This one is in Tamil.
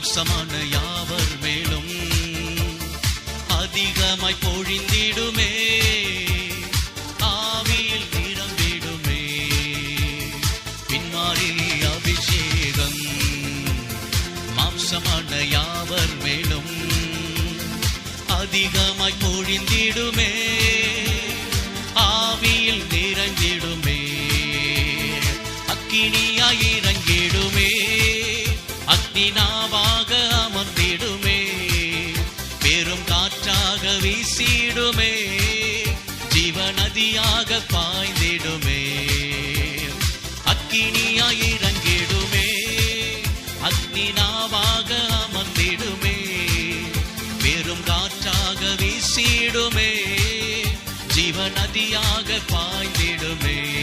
மாம்சமான யாவர் மேலும் அதிகமாய் பொழிந்திடுமே. ஆவியில் நிரம்பிடுமே. பின்மாறி அபிஷேகம். மாம்சமான யாவர் மேலும் அதிகமாய் பொழிந்திடுமே. ஆவியில் நிறைந்திடுமே. அக்கினியாயிர அக்னினாவாக அமர்ந்திடுமே. பெரும் காற்றாக வீசிடுமே. ஜீவநதியாக பாய்ந்திடுமே. அக்கினியாய் இறங்கிடுமே. அக்னினாவாக அமர்ந்திடுமே. பெரும் காற்றாக வீசிடுமே. ஜீவநதியாக பாய்ந்திடுமே.